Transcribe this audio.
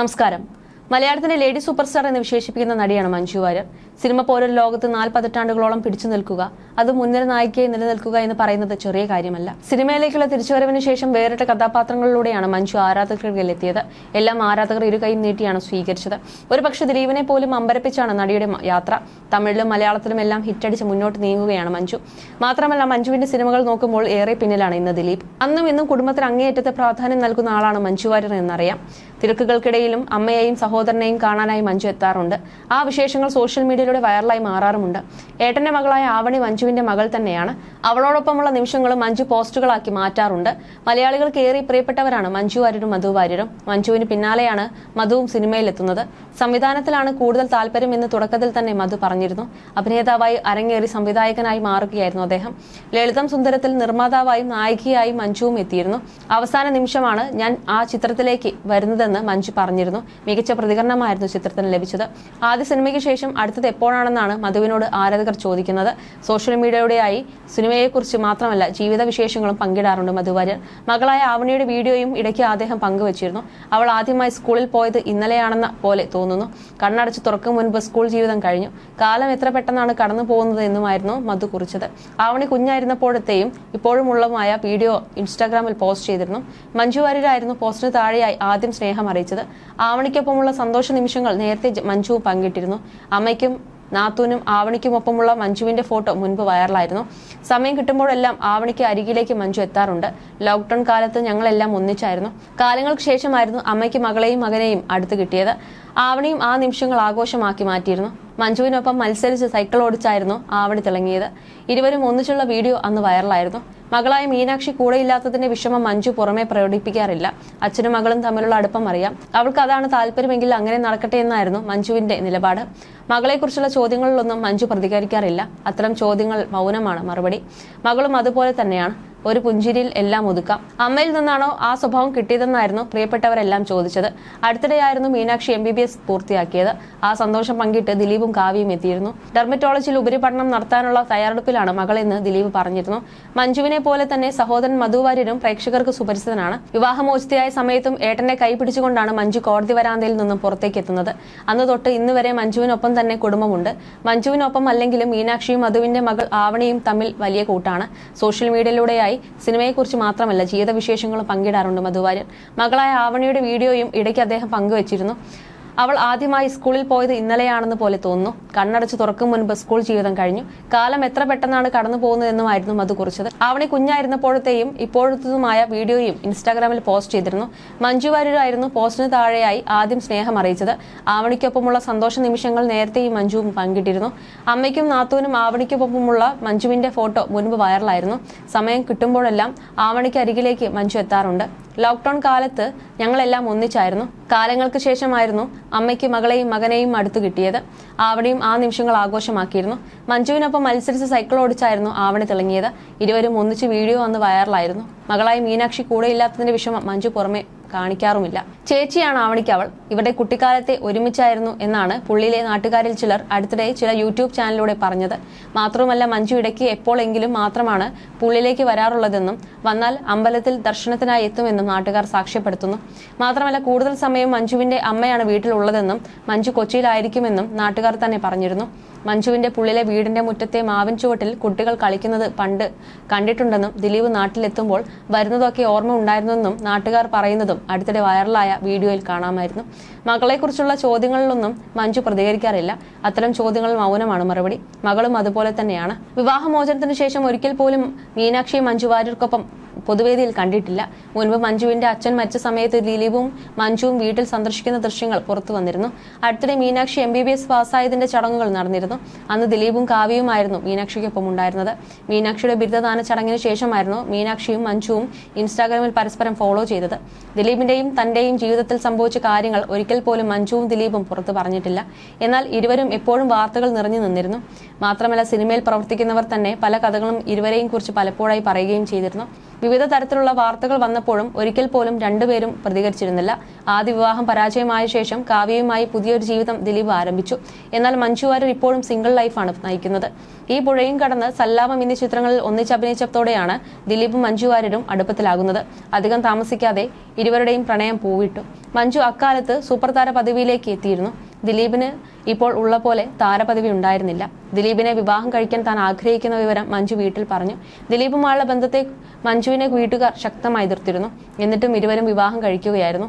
നമസ്കാരം. മലയാളത്തിന്റെ lady super star എന്ന് വിശേഷിപ്പിക്കുന്ന നടിയാണ് മഞ്ജു വാര്യർ. സിനിമ പോലൊരു ലോകത്ത് നാല് പതിറ്റാണ്ടുകളോളം പിടിച്ചു നിൽക്കുക അത് മുൻനിര നായികയായി നിലനിൽക്കുക എന്ന് പറയുന്നത് ചെറിയ കാര്യമല്ല. സിനിമയിലേക്കുള്ള തിരിച്ചുവരവിന് ശേഷം വേറിട്ട കഥാപാത്രങ്ങളിലൂടെയാണ് മഞ്ജു ആരാധകരിൽ എത്തിയത് എല്ലാം ആരാധകർ ഇരു കൈയും നീട്ടിയാണ് സ്വീകരിച്ചത്. ഒരു പക്ഷേ ദിലീപിനെ പോലും അമ്പരപ്പിച്ചാണ് നടിയുടെ യാത്ര. തമിഴിലും മലയാളത്തിലും എല്ലാം ഹിറ്റടിച്ച് മുന്നോട്ട് നീങ്ങുകയാണ് മഞ്ജു. മാത്രമല്ല മഞ്ജുവിന്റെ സിനിമകൾ നോക്കുമ്പോൾ ഏറെ പിന്നിലാണ് ഇന്ന് ദിലീപ്. അന്നും ഇന്നും കുടുംബത്തിന് അങ്ങേയറ്റത്തെ പ്രാധാന്യം നൽകുന്ന ആളാണ് മഞ്ജു വാര്യർ എന്നറിയാം. തിരക്കുകൾക്കിടയിലും അമ്മയെയും സഹോദരനെയും കാണാനായി മഞ്ജു എത്താറുണ്ട്. ആ വിശേഷങ്ങൾ സോഷ്യൽ മീഡിയയിലൂടെ വൈറലായി മാറാറുമുണ്ട്. ഏട്ടന്റെ മകളായ ആവണി മഞ്ജുവിന്റെ മകൾ തന്നെയാണ്. അവളോടൊപ്പമുള്ള നിമിഷങ്ങളും മഞ്ജു പോസ്റ്റുകളാക്കി മാറ്റാറുണ്ട്. മലയാളികൾക്ക് ഏറെ പ്രിയപ്പെട്ടവരാണ് മഞ്ജു വാര്യരും മധു വാര്യരും. മഞ്ജുവിന് പിന്നാലെയാണ് മധുവും സിനിമയിലെത്തുന്നത്. സംവിധാനത്തിലാണ് കൂടുതൽ താല്പര്യം എന്ന് തുടക്കത്തിൽ തന്നെ മധു പറഞ്ഞിരുന്നു. അഭിനേതാവായി അരങ്ങേറി സംവിധായകനായി മാറുകയായിരുന്നു അദ്ദേഹം. ലളിതം സുന്ദരത്തിൽ നിർമ്മാതാവായും നായികയായും മഞ്ജുവും എത്തിയിരുന്നു. അവസാന നിമിഷമാണ് ഞാൻ ആ ചിത്രത്തിലേക്ക് വരുന്നതെന്ന് മഞ്ജു പറഞ്ഞിരുന്നു. മികച്ച പ്രതികരണമായിരുന്നു ചിത്രത്തിന് ലഭിച്ചത്. ആദ്യ സിനിമയ്ക്ക് ശേഷം അടുത്തത് എപ്പോഴാണെന്നാണ് മധുവിനോട് ആരാധകർ ചോദിക്കുന്നത്. സോഷ്യൽ മീഡിയയുടെയായി സിനിമയെക്കുറിച്ച് മാത്രമല്ല ജീവിത വിശേഷങ്ങളും പങ്കിടാറുണ്ട് മധു വാര്യർ. മകളായ ആവണിയുടെ വീഡിയോയും ഇടയ്ക്ക് അദ്ദേഹം പങ്കുവച്ചിരുന്നു. അവൾ ആദ്യമായി സ്കൂളിൽ പോയത് ഇന്നലെയാണെന്ന പോലെ തോന്നുന്നു. കണ്ണടച്ച് തുറക്കും മുൻപ് സ്കൂൾ ജീവിതം കഴിഞ്ഞു. കാലം എത്ര പെട്ടെന്നാണ് കടന്നു പോകുന്നത് എന്നുമായിരുന്നു മധു കുറിച്ചത്. ആവണി കുഞ്ഞായിരുന്നപ്പോഴത്തെയും ഇപ്പോഴുമുള്ളതുമായ വീഡിയോ ഇൻസ്റ്റാഗ്രാമിൽ പോസ്റ്റ് ചെയ്തിരുന്നു. മഞ്ജു വാര്യരായിരുന്നു പോസ്റ്റിന് താഴെയായി ആദ്യം സ്നേഹം അറിയിച്ചത്. ആവണിക്കൊപ്പമുള്ള സന്തോഷ നിമിഷങ്ങൾ നേരത്തെ മഞ്ജു പങ്കിട്ടിരുന്നു. അമ്മയ്ക്കും നാത്തൂനും ആവണിക്കുമൊപ്പമുള്ള മഞ്ജുവിന്റെ ഫോട്ടോ മുൻപ് വൈറലായിരുന്നു. സമയം കിട്ടുമ്പോഴെല്ലാം ആവണിക്ക് അരികിലേക്ക് മഞ്ജു എത്താറുണ്ട്. ലോക്ക്ഡൌൺ കാലത്ത് ഞങ്ങളെല്ലാം ഒന്നിച്ചായിരുന്നു. കാലങ്ങൾക്ക് ശേഷമായിരുന്നു അമ്മയ്ക്ക് മകളെയും മകനെയും അടുത്ത് കിട്ടിയത്. ആവണിയും ആ നിമിഷങ്ങൾ ആഘോഷമാക്കി മാറ്റിയിരുന്നു. മഞ്ജുവിനൊപ്പം മത്സരിച്ച് സൈക്കിൾ ഓടിച്ചായിരുന്നു ആവണി തിളങ്ങിയത്. ഇരുവരും ഒന്നിച്ചുള്ള വീഡിയോ അന്ന് വൈറലായിരുന്നു മകളായ മീനാക്ഷി കൂടെയില്ലാത്തതിന്റെ വിഷമം മഞ്ജു പുറമെ പ്രകടിപ്പിക്കാറില്ല. അച്ഛനും മകളും തമ്മിലുള്ള അടുപ്പം അറിയാം. അവൾക്ക് അതാണ് താല്പര്യമെങ്കിൽ അങ്ങനെ നടക്കട്ടെ എന്നായിരുന്നു മഞ്ജുവിന്റെ നിലപാട്. മകളെക്കുറിച്ചുള്ള ചോദ്യങ്ങളിലൊന്നും മഞ്ജു പ്രതികരിക്കാറില്ല. അത്തരം ചോദ്യങ്ങൾ മൗനമാണ് മറുപടി. മകളും അതുപോലെ തന്നെയാണ്. ഒരു പുഞ്ചിരിയിൽ എല്ലാം ഒതുക്കാം. അമ്മയിൽ നിന്നാണോ ആ സ്വഭാവം കിട്ടിയതെന്നായിരുന്നു പ്രിയപ്പെട്ടവരെല്ലാം ചോദിച്ചത്. അടുത്തിടെയായിരുന്നു Meenakshi M B B S പൂർത്തിയാക്കിയത്. ആ സന്തോഷം പങ്കിട്ട് ദിലീപും കാവ്യയും എത്തിയിരുന്നു. ഡെർമറ്റോളജിയിൽ ഉപരിപഠനം നടത്താനുള്ള തയ്യാറെടുപ്പിലാണ് മകളെന്ന് ദിലീപ് പറഞ്ഞിരുന്നു. മഞ്ജുവിനെ പോലെ തന്നെ സഹോദരൻ മധുവാര്യരും പ്രേക്ഷകർക്ക് സുപരിചിതനാണ്. വിവാഹമോചിതയായ സമയത്തും ഏട്ടനെ കൈപിടിച്ചുകൊണ്ടാണ് മഞ്ജു കോടതി വരാന്തയിൽ നിന്നും പുറത്തേക്ക് എത്തുന്നത് അന്ന് തൊട്ട് ഇന്ന് വരെ മഞ്ജുവിനൊപ്പം തന്നെ കുടുംബമുണ്ട്. മഞ്ജുവിനൊപ്പം അല്ലെങ്കിലും മീനാക്ഷിയും മധുവിന്റെ മകൾ ആവണിയും തമ്മിൽ വലിയ കൂട്ടാണ്. സോഷ്യൽ മീഡിയയിലൂടെയായി സിനിമയെക്കുറിച്ച് മാത്രമല്ല ജീവിതവിശേഷങ്ങളും പങ്കിടാറുണ്ട് മധുവാര്യർ മകളായ ആവണിയുടെ വീഡിയോയും ഇടയ്ക്ക് അദ്ദേഹം പങ്കുവച്ചിരുന്നു. അവൾ ആദ്യമായി സ്കൂളിൽ പോയത് ഇന്നലെയാണെന്ന് പോലെ തോന്നുന്നു. കണ്ണടച്ച് തുറക്കും മുൻപ് സ്കൂൾ ജീവിതം കഴിഞ്ഞു. കാലം എത്ര പെട്ടെന്നാണ് കടന്നു പോകുന്നതെന്നുമായിരുന്നു മധു കുറിച്ചത്. ആവണി കുഞ്ഞായിരുന്നപ്പോഴത്തെയും ഇപ്പോഴത്തതുമായ വീഡിയോയും ഇൻസ്റ്റാഗ്രാമിൽ പോസ്റ്റ് ചെയ്തിരുന്നു. മഞ്ജു വാര്യരായിരുന്നു പോസ്റ്റിന് താഴെയായി ആദ്യം സ്നേഹം അറിയിച്ചത്. ആവണിക്കൊപ്പമുള്ള സന്തോഷ നിമിഷങ്ങൾ നേരത്തെയും മഞ്ജുവും പങ്കിട്ടിരുന്നു. അമ്മയ്ക്കും നാത്തൂനും ആവണിക്കൊപ്പമുള്ള മഞ്ജുവിന്റെ ഫോട്ടോ മുൻപ് വൈറലായിരുന്നു. സമയം കിട്ടുമ്പോഴെല്ലാം ആവണിക്ക് അരികിലേക്ക് മഞ്ജു എത്താറുണ്ട്. ലോക്ക്ഡൌൺ കാലത്ത് ഞങ്ങളെല്ലാം ഒന്നിച്ചായിരുന്നു. കാലങ്ങൾക്ക് ശേഷമായിരുന്നു അമ്മയ്ക്ക് മകളെയും മകനെയും അടുത്ത് കിട്ടിയത്. ആവണിയും ആ നിമിഷങ്ങൾ ആഘോഷമാക്കിയിരുന്നു. മഞ്ജുവിനൊപ്പം മത്സരിച്ച് സൈക്കിൾ ഓടിച്ചായിരുന്നു ആവണി തിളങ്ങിയത്. ഇരുവരും ഒന്നിച്ച് വീഡിയോ വന്ന് വൈറലായിരുന്നു മകളായ മീനാക്ഷി കൂടെയില്ലാത്തതിന്റെ വിഷമം മഞ്ജു പുറമെ കാണിക്കാറുമില്ല. ചേച്ചിയാണ് ആവണിക്കവൾ ഇവരുടെ കുട്ടിക്കാലത്തെ ഒരുമിച്ചായിരുന്നു എന്നാണ് പുള്ളിയിലെ നാട്ടുകാരിൽ ചിലർ അടുത്തിടെ ചില യൂട്യൂബ് ചാനലിലൂടെ പറഞ്ഞത്. മാത്രവുമല്ല മഞ്ജു ഇടയ്ക്ക് എപ്പോഴെങ്കിലും മാത്രമാണ് പുള്ളിയിലേക്ക് വരാറുള്ളതെന്നും വന്നാൽ അമ്പലത്തിൽ ദർശനത്തിനായി എത്തുമെന്നും നാട്ടുകാർ സാക്ഷ്യപ്പെടുത്തുന്നു. മാത്രമല്ല കൂടുതൽ സമയം മഞ്ജുവിന്റെ അമ്മയാണ് വീട്ടിലുള്ളതെന്നും മഞ്ജു കൊച്ചിയിലായിരിക്കുമെന്നും നാട്ടുകാർ തന്നെ പറഞ്ഞിരുന്നു. മഞ്ജുവിന്റെ പുള്ളിലെ വീടിന്റെ മുറ്റത്തെ മാവിൻ ചുവട്ടിൽ കുട്ടികൾ കളിക്കുന്നത് പണ്ട് കണ്ടിട്ടുണ്ടെന്നും ദിലീപ് നാട്ടിലെത്തുമ്പോൾ വരുന്നതൊക്കെ ഓർമ്മ ഉണ്ടായിരുന്നെന്നും നാട്ടുകാർ പറയുന്നതും അടുത്തിടെ വൈറലായ വീഡിയോയിൽ കാണാമായിരുന്നു. മകളെക്കുറിച്ചുള്ള ചോദ്യങ്ങളിലൊന്നും മഞ്ജു പ്രതികരിക്കാറില്ല. അത്തരം ചോദ്യങ്ങൾ മൗനമാണ് മറുപടി. മകളും അതുപോലെ തന്നെയാണ്. വിവാഹമോചനത്തിന് ശേഷം ഒരിക്കൽ പോലും മീനാക്ഷി മഞ്ജു വാര്യർക്കൊപ്പം പൊതുവേദിയിൽ കണ്ടിട്ടില്ല. മുൻപ് മഞ്ജുവിന്റെ അച്ഛൻ മരിച്ച സമയത്ത് ദിലീപും മഞ്ജുവും വീട്ടിൽ സന്ദർശിക്കുന്ന ദൃശ്യങ്ങൾ പുറത്തു വന്നിരുന്നു. അടുത്തിടെ Meenakshi M B B S പാസ്സായതിന്റെ ചടങ്ങുകൾ നടന്നിരുന്നു. അന്ന് ദിലീപും കാവ്യയുമായിരുന്നു മീനാക്ഷിക്കൊപ്പം ഉണ്ടായിരുന്നത്. മീനാക്ഷിയുടെ ബിരുദദാന ചടങ്ങിന് ശേഷമായിരുന്നു മീനാക്ഷിയും മഞ്ജുവും ഇൻസ്റ്റാഗ്രാമിൽ പരസ്പരം ഫോളോ ചെയ്തത്. ദിലീപിന്റെയും തന്റെയും ജീവിതത്തിൽ സംഭവിച്ച കാര്യങ്ങൾ ഒരിക്കൽ പോലും മഞ്ജുവും ദിലീപും പുറത്തു പറഞ്ഞിട്ടില്ല. എന്നാൽ ഇരുവരും എപ്പോഴും വാർത്തകൾ നിറഞ്ഞു നിന്നിരുന്നു. മാത്രമല്ല സിനിമയിൽ പ്രവർത്തിക്കുന്നവർ തന്നെ പല കഥകളും ഇരുവരെയും കുറിച്ച് പലപ്പോഴായി പറയുകയും ചെയ്തിരുന്നു. വിവിധ തരത്തിലുള്ള വാർത്തകൾ വന്നപ്പോഴും ഒരിക്കൽ പോലും രണ്ടുപേരും പ്രതികരിച്ചിരുന്നില്ല. ആദ്യ വിവാഹം പരാജയമായ ശേഷം കാവ്യയുമായി പുതിയൊരു ജീവിതം ദിലീപ് ആരംഭിച്ചു. എന്നാൽ മഞ്ജു വാര്യർ ഇപ്പോഴും സിംഗിൾ ലൈഫാണ് നയിക്കുന്നത്. ഈ പുഴയും കടന്ന് സല്ലാപം എന്നീ ചിത്രങ്ങളിൽ ഒന്നിച്ചഭിനയിച്ചതോടെയാണ് ദിലീപും മഞ്ജു വാര്യരും അടുപ്പത്തിലാകുന്നത്. അധികം താമസിക്കാതെ ഇരുവരുടെയും പ്രണയം പൂവിട്ടു. മഞ്ജു അക്കാലത്ത് സൂപ്പർ താര പദവിയിലേക്ക് എത്തിയിരുന്നു. ദിലീപിന് ഇപ്പോൾ ഉള്ള പോലെ താരപദവി ഉണ്ടായിരുന്നില്ല. ദിലീപിനെ വിവാഹം കഴിക്കാൻ താൻ ആഗ്രഹിക്കുന്ന വിവരം മഞ്ജു വീട്ടിൽ പറഞ്ഞു. ദിലീപുമായുള്ള ബന്ധത്തെ മഞ്ജുവിനെ വീട്ടുകാർ ശക്തമായി എതിർത്തിരുന്നു. എന്നിട്ടും ഇരുവരും വിവാഹം കഴിക്കുകയായിരുന്നു.